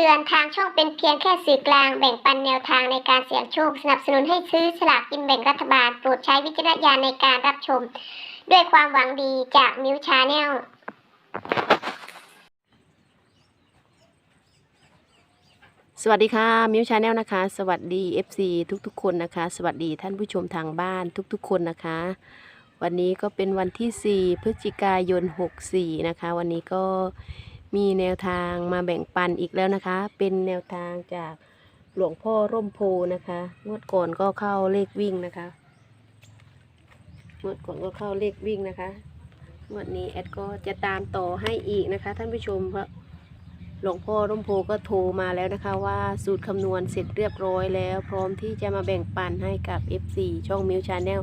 ตือนทางช่องเป็นเพียงแค่สื่อกลางแบ่งปันแนวทางในการเสี่ยงโชค สนับสนุนให้ซื้อสลากกินแบ่งรัฐบาล โปรดใช้วิจารณญาณในการรับชม ด้วยความหวังดีจากมิวชาแนลสวัสดีค่ะมิวชาแนลนะคะ สวัสดี FC ทุกๆ คนนะคะ สวัสดีท่านผู้ชมทางบ้านทุกๆ คนนะคะ วันนี้ก็เป็นวันที่ 4 พฤศจิกายน 64 นะคะ วันนี้ก็ มีแนวทางมาแบ่งปันอีกแล้วนะคะ เป็นแนวทางจากหลวงพ่อร่มโพนะคะ งวดก่อนก็เข้าเลขวิ่งนะคะ งวดก่อนก็เข้าเลขวิ่งนะคะ งวดนี้แอดก็จะตามต่อให้อีกนะคะ ท่านผู้ชมเพราะหลวงพ่อร่มโพก็โทรมาแล้วนะคะว่าสูตรคำนวณเสร็จเรียบร้อยแล้ว พร้อมที่จะมาแบ่งปันให้กับ FC ช่องมิวชาแนล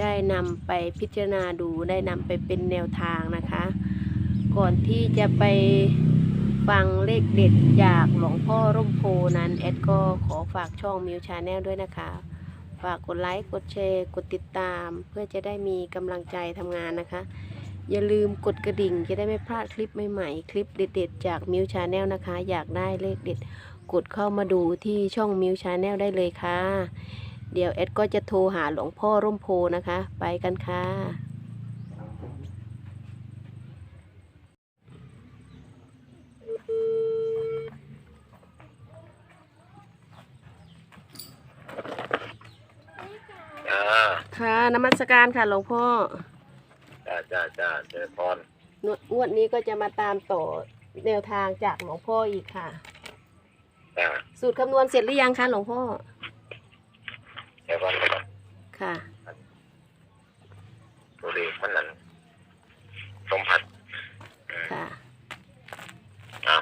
ได้นำไปพิจารณาดูได้นำไปเป็นแนวทางนะคะ ก่อนที่จะไปฟังเลขเด็ดจากหลวงพ่อร่มโพนั้น แอดก็ขอฝากช่องมิวชาแนลด้วยนะคะ ฝากกดไลค์กดแชร์ กดติดตาม เพื่อจะได้มีกำลังใจทำงานนะคะ อย่าลืมกดกระดิ่งจะได้ไม่พลาดคลิปใหม่ๆ คลิปเด็ด ๆ จากมิวชาแนลนะคะ อยากได้เลขเด็ด กดเข้ามาดูที่ช่องมิวชาแนลได้เลยค่ะ เดี๋ยวแอดก็จะโทรหาหลวงพ่อร่มโพนะคะ ไปกันค่ะ อ่าค่ะนมัสการค่ะหลวงพ่อจ้าจ้าจ้าเจอพรงวดงวดนี้ก็จะมาตามต่อแนวทางจากหลวงพ่ออีกค่ะ จ้าสูตรคำนวณเสร็จหรือยังคะหลวงพ่อเจอพรค่ะดูดีมันนั่นสมผัสอืมค่ะ อะ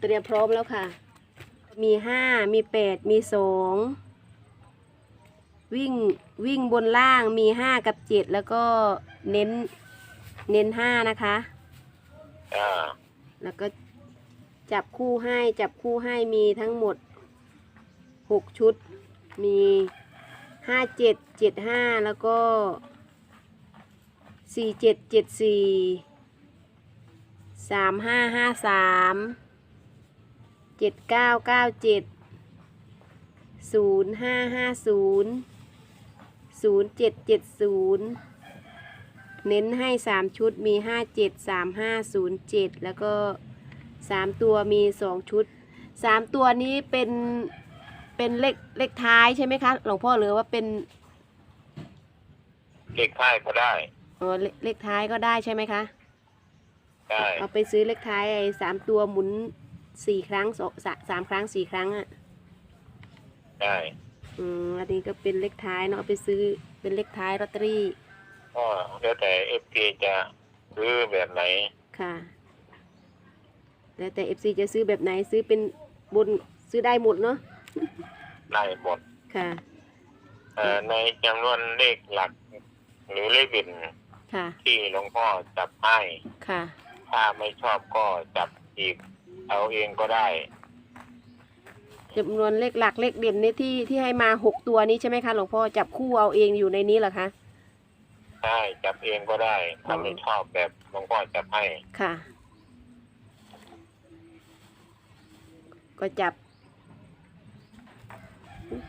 เตรียมพร้อมแล้วค่ะ มีห้า มีแปด มีสอง วิ่งวิ่งบนล่างมีห้ากับเจ็ดแล้วก็เน้นเน้นห้านะคะจ้าแล้วก็จับคู่ให้จับคู่ให้มีทั้งหมดหกชุด มีห้าเจ็ดเจ็ดห้าแล้วก็สี่เจ็ดเจ็ดสี่สามห้าห้าสามเจ็ดเก้าเก้าเจ็ดศูนย์ห้าห้าศูนย์ ศูนย์เจ็ดเจ็ดศูนย์เน้นให้สามชุดมีห้าเจ็ดสามห้าศูนย์เจ็ดแล้วก็สามตัวมีสองชุดสามตัวนี้เป็นเป็นเลขเลขท้ายใช่ไหมคะหลวงพ่อหรือว่าเป็นเล็กท้ายก็ได้อ๋อเลเลขท้ายก็ได้ใช่ไหมคะได้เอาไปซื้อเลขท้ายไอ้สามตัวหมุนสี่ครั้งสองสะสามครั้งสี่ครั้งอะได้ อืมอันนี้ก็เป็นเลขท้ายเนาะเอาไปซื้อเป็นเลขท้ายลอตเตอรี่ก็แล้วแต่เอฟพีจะซื้อแบบไหน ค่ะ แล้วแต่ FC จะซื้อแบบไหนซื้อเป็นบนซื้อได้หมดเนาะได้หมดค่ะ เอ่อในจำนวนเลขหลัก หรือเลขเด่นค่ะ ที่หลวงพ่อจับให้ ค่ะ ถ้าไม่ชอบก็จับอีก เอาเองก็ได้ จำนวนเลขหลักเลขเด่นนี่ที่ที่ให้มาหกตัวนี้ใช่ไหมคะหลวงพ่อจับคู่เอาเองอยู่ในนี้เหรอคะใช่จับเองก็ได้ถ้าไม่ชอบแบบหลวงพ่อจับให้ค่ะ ก็จับ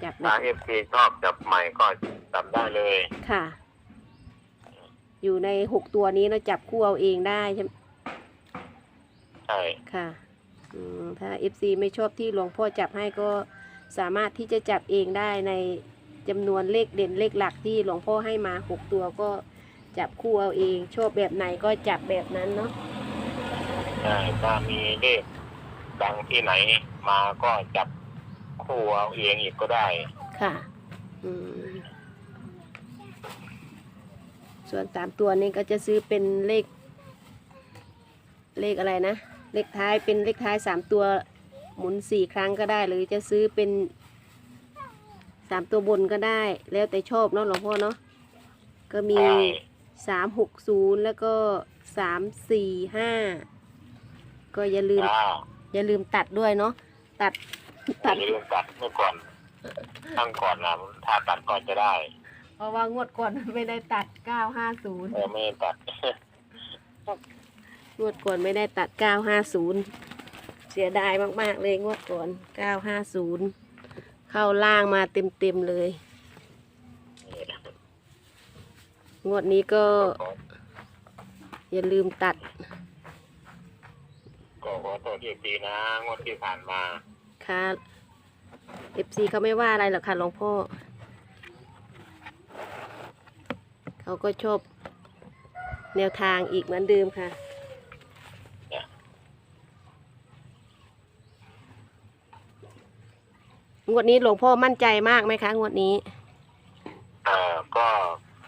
จับแบถ้าบเอฟซีชอบจับใหม่ก็จับได้เลยค่ะ อยู่ในหกตัวนี้เราจับคู่เอาเองได้ใช่ไหมใช่ค่ะอืม ถ้า FC ไม่ชอบที่หลวงพ่อจับให้ก็สามารถที่จะจับเองได้ในจำนวนเลขเด่นเลขหลักที่หลวงพ่อให้มาหกตัวก็จับคู่เอาเอง ชอบแบบไหนก็จับแบบนั้นเนาะใช่ถ้ามีเลขดังที่ไหนมาก็จับคู่เอาเองอีกก็ได้ ค่ะ อืม ส่วนสามตัวนี้ก็จะซื้อเป็นเลข เลขอะไรนะ เลขท้ายเป็นเลขท้ายสามตัวหมุนสี่ครั้งก็ได้ หรือจะซื้อเป็นสามตัวบนก็ได้ แล้วแต่ชอบเนาะหลวงพ่อเนาะก็มีใช่สามหกศูนย์แล้วก็สามสี่ห้าก็อย่าลืมจ้าอย่าลืมตัดด้วยเนาะตัดตัตัดดเรื่องตัดเมื่อก่อนตั้งก่อนนะถ้าตัดก็จะได้เพราะว่างวดก่อน ไม่ได้ตัดเก้าห้าศูนย์เออไม่ได้ตัดง วดก่อนไม่ได้ตัดเก้าห้าศูนย์เสียดายมากๆเลยงวดก่อน 950 เข้าล่างมาเต็มๆเลย งวดนี้ก็ อย่าลืมตัด ก็ขอโทษอีกทีนะงวดที่ผ่านมาค่ะ FC เขาไม่ว่าอะไรหรอกค่ะหลวงพ่อ เขาก็ชอบแนวทางอีกเหมือนเดิมค่ะ งวดนี้หลวงพ่อมั่นใจมากไหมคะ งวดนี้เอ่อก็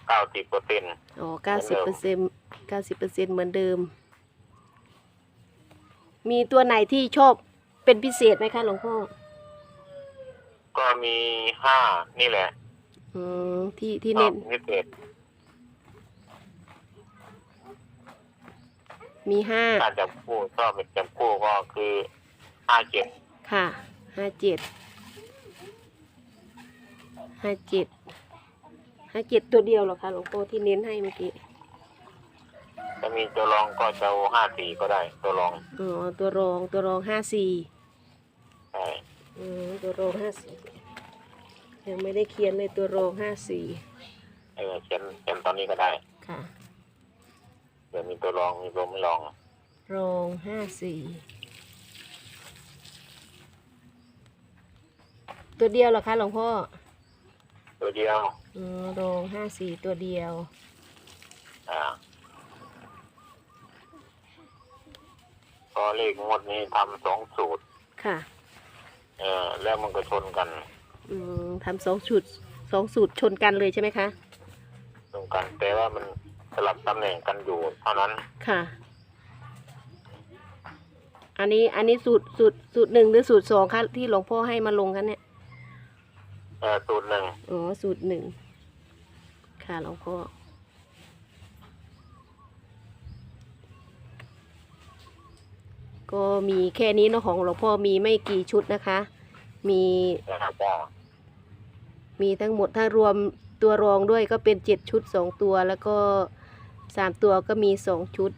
เก้าสิบเปอร์เซ็นต์อ๋อเก้าสิบเปอร์เซ็นเก้าสิบเปอร์เซ็นเหมือนเดิม มีตัวไหนที่ชอบเป็นพิเศษไหมคะหลวงพ่อ ก็มีห้านี่แหละอืมที่ที่เน้นชอบนิเศษมีห้าการจับคู่ชอบเป็นจับคู่ก็คือห้าเจ็ดค่ะห้าเจ็ด ห้าเจ็ดห้าเจ็ดตัวเดียวเหรอคะหลวงพ่อที่เน้นให้เมื่อกี้ถ้ามีตัวรองก็จะเอาห้าสี่ก็ได้ ตัวรองอ๋อตัวรองตัวรองห้าสี่ใช่อืมตัวรองห้าสี่ยังไม่ได้เขียนเลยตัวรองห้าสี่เออเขียนเขียนตอนนี้ก็ได้ค่ะเดี๋ยวมีตัวรองมีตัวไม่รองรองห้าสี่ตัวเดียวเหรอคะหลวงพ่อ ตัวเดียวอ๋อรองห้าสี่ตัวเดียว อ่าก็เลขงวดนี้ทำสองสูตร ค่ะ เออแล้วมันก็ชนกันอืมทำสองสูตรสองสูตรชนกันเลยใช่ไหมคะ ชนกัน แต่ว่ามันสลับตำแหน่งกันอยู่เท่านั้น ค่ะ อันนี้อันนี้สูตรสูตรสูตรหนึ่งหรือสูตรสองคะที่หลวงพ่อให้มาลงกันเนี่ยเออสูตรหนึ่งอ๋อ สูตรหนึ่ง ค่ะหลวงพ่อ ก็มีแค่นี้เนาะของหลวงพ่อมีไม่กี่ชุดนะคะ มีนะครับก็มีทั้งหมดถ้ารวมตัวรองด้วยก็เป็นเจ็ดชุดสองตัว แล้วก็สามตัวก็มีสองชุด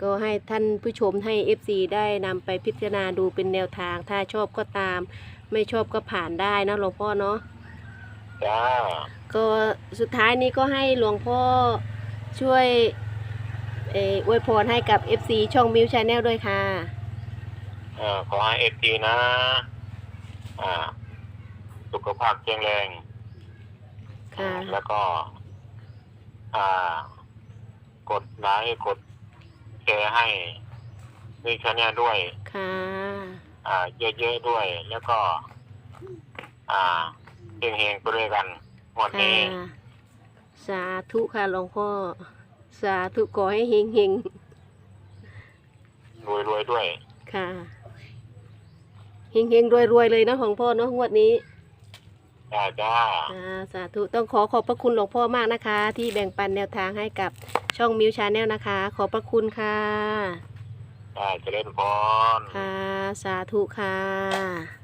ก็ให้ท่านผู้ชมให้ FC ได้นำไปพิจารณาดูเป็นแนวทาง ถ้าชอบก็ตาม ไม่ชอบก็ผ่านได้นะหลวงพ่อเนาะ จ้าก็สุดท้ายนี้ก็ให้หลวงพ่อช่วยเอออวยพรให้กับ FC ช่องมิวชาแนลด้วยค่ะ เออขอให้เอทีนะ อ่า สุขภาพแข็งแรง ค่ะ แล้วก็ อ่า กดไลค์กดแชร์ให้มีชแนลด้วย ค่ะ อ่า เยอะๆด้วย แล้วก็ อ่า เฮงๆไปด้วยกันหมดค่ะนี้สาธุค่ะหลวงพ่อ สาธุขอให้เฮงเฮงรวยๆด้วย ๆค่ะเฮงเฮงรวยรวยๆเลยนะหลวงพ่อเนาะงวดนี้จ้าจ้าอ่าสาธุต้องขอขอบพระคุณหลวงพ่อมากนะคะ ที่แบ่งปันแนวทางให้กับช่องมิวชาแนลนะคะ ขอบพระคุณค่ะ จ้าเจริญพร ค่ะ สาธุค่ะ